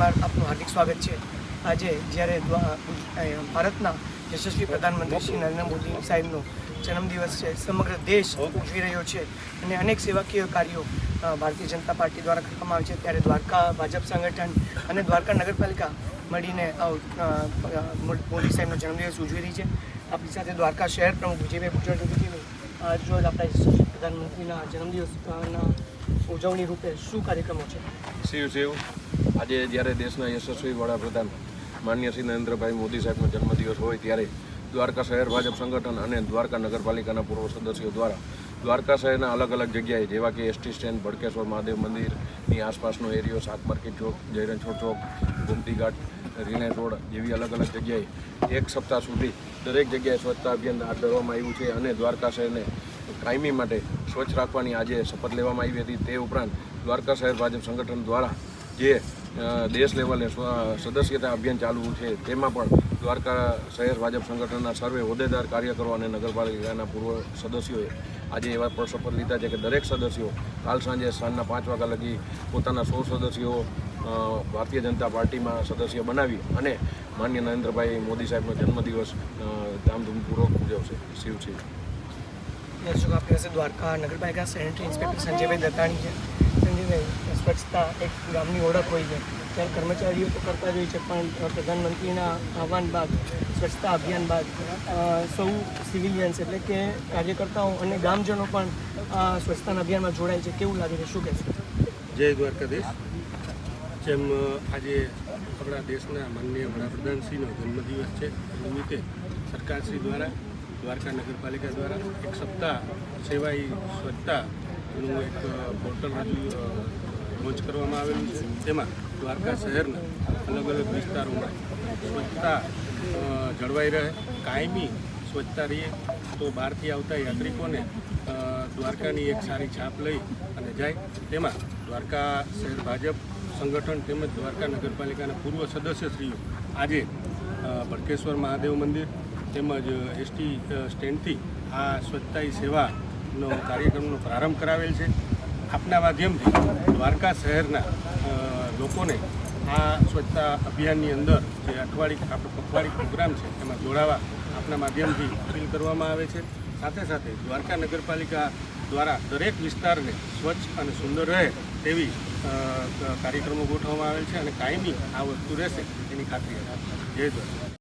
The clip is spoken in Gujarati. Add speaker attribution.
Speaker 1: કાર્યક્રમમાં આપનું હાર્દિક સ્વાગત છે. આજે જ્યારે ભારતના યશસ્વી પ્રધાનમંત્રી શ્રી નરેન્દ્ર મોદી સાહેબનો જન્મદિવસ છે, સમગ્ર દેશ ઉજવી રહ્યો છે અને અનેક સેવાકીય કાર્યો ભારતીય જનતા પાર્ટી દ્વારા કરવામાં આવે છે. ત્યારે દ્વારકા ભાજપ સંગઠન અને દ્વારકા નગરપાલિકા મળીને મોદી સાહેબનો જન્મદિવસ ઉજવી રહી છે. આપણી સાથે દ્વારકા શહેર પ્રમુખ વિજયભાઈ ભુજબળ વિજયભાઈ આજ રોજ આપણા પ્રધાનમંત્રીના જન્મદિવસના ઉજવણી રૂપે શું કાર્યક્રમો છે?
Speaker 2: શિવ શિવ આજે જ્યારે દેશના યશસ્વી વડાપ્રધાન માન્ય શ્રી નરેન્દ્રભાઈ મોદી સાહેબનો જન્મદિવસ હોય ત્યારે દ્વારકા શહેર ભાજપ સંગઠન અને દ્વારકા નગરપાલિકાના પૂર્વ સદસ્યો દ્વારા દ્વારકા શહેરના અલગ અલગ જગ્યાએ, જેવા કે એસટી સ્ટેન્ડ, ભડકેશ્વર મહાદેવ મંદિરની આસપાસનો એરિયો, શાક માર્કેટ ચોક, જયરણછોડ ચોક, ગોમતી ઘાટ રોડ જેવી અલગ અલગ જગ્યાએ એક સપ્તાહ સુધી દરેક જગ્યાએ સ્વચ્છતા અભિયાન હાથ ધરવામાં આવ્યું છે અને દ્વારકા શહેરને કાયમી માટે સ્વચ્છ રાખવાની આજે શપથ લેવામાં આવી હતી. તે ઉપરાંત દ્વારકા શહેર ભાજપ સંગઠન દ્વારા જે દેશ લેવલે સદસ્યતા અભિયાન ચાલુ છે, તેમાં પણ દ્વારકા શહેર ભાજપ સંગઠનના સર્વે હોદ્દેદાર કાર્યકરો અને નગરપાલિકાના પૂર્વ સદસ્યોએ આજે એવા પણ શપથ લીધા છે કે દરેક સદસ્યો કાલ સાંજે સાંજના પાંચ વાગ્યા લગી પોતાના સો સદસ્યો ભારતીય જનતા પાર્ટીમાં સદસ્ય બનાવી અને માન્ય નરેન્દ્રભાઈ મોદી સાહેબનો જન્મદિવસ ધામધૂમપૂર્વક ઉજવશે. શિવ શિવ
Speaker 1: દર્શકો દ્વારકા નગરપાલિકા સેનેટરી ઇન્સ્પેક્ટર સંજયભાઈ દત્તાણી છે. સંજયભાઈ સ્વચ્છતા એક ગામની ઓળખ હોય છે. ત્યારે કર્મચારીઓ તો કરતા જ હોય છે, પણ પ્રધાનમંત્રીના આહવાન બાદ, સ્વચ્છતા અભિયાન બાદ સૌ સિવિલિયન્સ એટલે કે કાર્યકર્તાઓ અને ગામજનો પણ આ સ્વચ્છતાના અભિયાનમાં જોડાય છે. કેવું લાગે છે? શું કહેશો?
Speaker 3: જય દ્વારકાધીશ. જેમ આજે આપણા દેશના માનનીય વડાપ્રધાનશ્રીનો જન્મદિવસ છે, એ નિમિત્તે સરકારશ્રી દ્વારા, દ્વારકા નગરપાલિકા દ્વારા એક સપ્તાહ સેવાઈ સ્વચ્છતાનું એક પોર્ટલ રજૂ લોન્ચ કરવામાં આવેલું છે. તેમાં દ્વારકા શહેરના અલગ અલગ વિસ્તારોમાં સ્વચ્છતા જળવાઈ રહે કાયમી સ્વચ્છતા રહીએ, તો બહારથી આવતા યાત્રિકોને દ્વારકાની એક સારી છાપ લઈ અને જાય. તેમાં દ્વારકા શહેર ભાજપ સંગઠન તેમજ દ્વારકા નગરપાલિકાના પૂર્વ સદસ્યશ્રીઓ આજે ભડકેશ્વર મહાદેવ મંદિર તેમજ એસટી સ્ટેન્ડથી આ સ્વચ્છતાઈ સેવાનો કાર્યક્રમનો પ્રારંભ કરાવેલ છે. આપના માધ્યમથી દ્વારકા શહેરના લોકોને આ સ્વચ્છતા અભિયાનની અંદર જે અઠવાડિક, આપણો પખવાડિક પ્રોગ્રામ છે, એમાં જોડાવા આપના માધ્યમથી અપીલ કરવામાં આવે છે. સાથે સાથે દ્વારકા નગરપાલિકા દ્વારા દરેક વિસ્તારને સ્વચ્છ અને સુંદર રહે તેવી કાર્યક્રમો ગોઠવવામાં આવેલ છે અને કાયમી આ વસ્તુ રહેશે એની ખાતરી જય દ્વારકા.